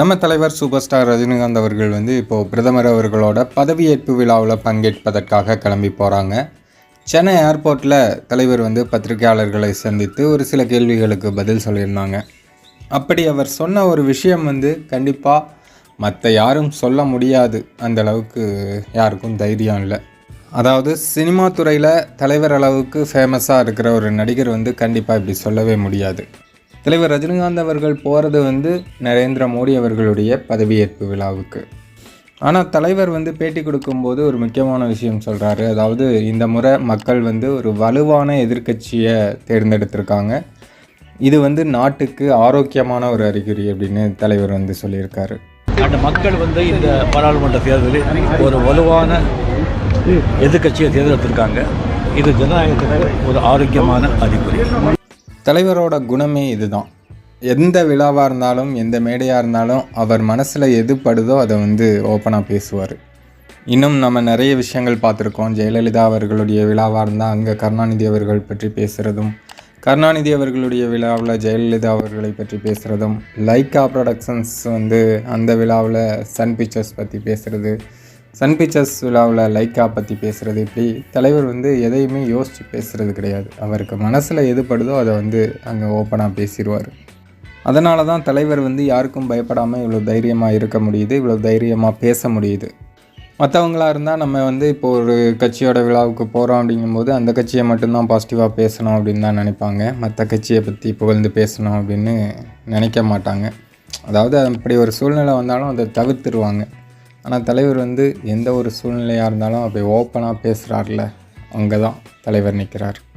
நம்ம தலைவர் super star Rajinikanth அவர்கள் வந்து இப்போது பிரதமர் அவர்களோட பதவியேற்பு விழாவில் பங்கேற்பதற்காக கிளம்பி போகிறாங்க சென்னை ஏர்போர்ட்டில் தலைவர் வந்து பத்திரிகையாளர்களை சந்தித்து ஒரு சில கேள்விகளுக்கு பதில் சொல்லியிருந்தாங்க. அப்படி அவர் சொன்ன ஒரு விஷயம் வந்து கண்டிப்பாக மற்ற யாரும் சொல்ல முடியாது. அந்த அளவுக்கு யாருக்கும் தைரியம் இல்லை. அதாவது சினிமா துறையில் தலைவர் அளவுக்கு ஃபேமஸாக இருக்கிற ஒரு நடிகர் வந்து கண்டிப்பாக இப்படி சொல்லவே முடியாது. தலைவர் ரஜினிகாந்த் அவர்கள் போகிறது வந்து நரேந்திர மோடி அவர்களுடைய பதவியேற்பு விழாவுக்கு. ஆனால் தலைவர் வந்து பேட்டி கொடுக்கும்போது ஒரு முக்கியமான விஷயம் சொல்கிறாரு அதாவது இந்த முறை மக்கள் வந்து ஒரு வலுவான எதிர்க்கட்சியை தேர்ந்தெடுத்திருக்காங்க. இது வந்து நாட்டுக்கு ஆரோக்கியமான ஒரு அறிகுறி அப்படின்னு தலைவர் வந்து சொல்லியிருக்காரு. அந்த மக்கள் வந்து இந்த பாராளுமன்ற தேர்தலில் ஒரு வலுவான எதிர்க்கட்சியை தேர்ந்தெடுத்திருக்காங்க. இது ஜனநாயகத்துக்கு ஒரு ஆரோக்கியமான அறிகுறி. தலைவரோட குணமே இதுதான். எந்த விழாவாக இருந்தாலும் எந்த மேடையாக இருந்தாலும் அவர் மனசில் எது படுதோ அதை வந்து ஓப்பனாக பேசுவார். இன்னும் நம்ம நிறைய விஷயங்கள் பார்த்துருக்கோம். ஜெயலலிதா அவர்களுடைய விழாவாக இருந்தால் அங்கே கருணாநிதி அவர்கள் பற்றி பேசுகிறதும் கருணாநிதி அவர்களுடைய விழாவில் ஜெயலலிதா அவர்களை பற்றி பேசுகிறதும் லைக்கா ப்ரொடக்ஷன்ஸ் வந்து அந்த விழாவில் சன் பிக்சர்ஸ் பற்றி பேசுகிறது சன் பிக்சர்ஸ் விழாவில் லைக்கா பற்றி பேசுகிறது இப்படி தலைவர் வந்து எதையுமே யோசித்து பேசுகிறது கிடையாது. அவருக்கு மனசில் எதுபடுதோ அதை வந்து அங்கே ஓப்பனாக பேசிடுவார் அதனால தான் தலைவர் வந்து யாருக்கும் பயப்படாமல் இவ்வளோ தைரியமாக இருக்க முடியுது இவ்வளோ தைரியமாக பேச முடியுது. மற்றவங்களா இருந்தால் நம்ம வந்து இப்போ ஒரு கட்சியோட விழாவுக்கு போகிறோம் அப்படிங்கும்போது அந்த கட்சியை மட்டும்தான் பாசிட்டிவாக பேசணும் அப்படின்னு தான் நினைப்பாங்க. மற்ற கட்சியை பற்றி புகழ்ந்து பேசணும் அப்படின்னு நினைக்க மாட்டாங்க. அதாவது அப்படி ஒரு சூழ்நிலை வந்தாலும் அதை தவிர்த்துருவாங்க. ஆனால் தலைவர் வந்து எந்த ஒரு சூழ்நிலையாக இருந்தாலும் அப்படி ஓப்பனாக பேசுகிறார்ல அங்கே தான் தலைவர் நிற்கிறார்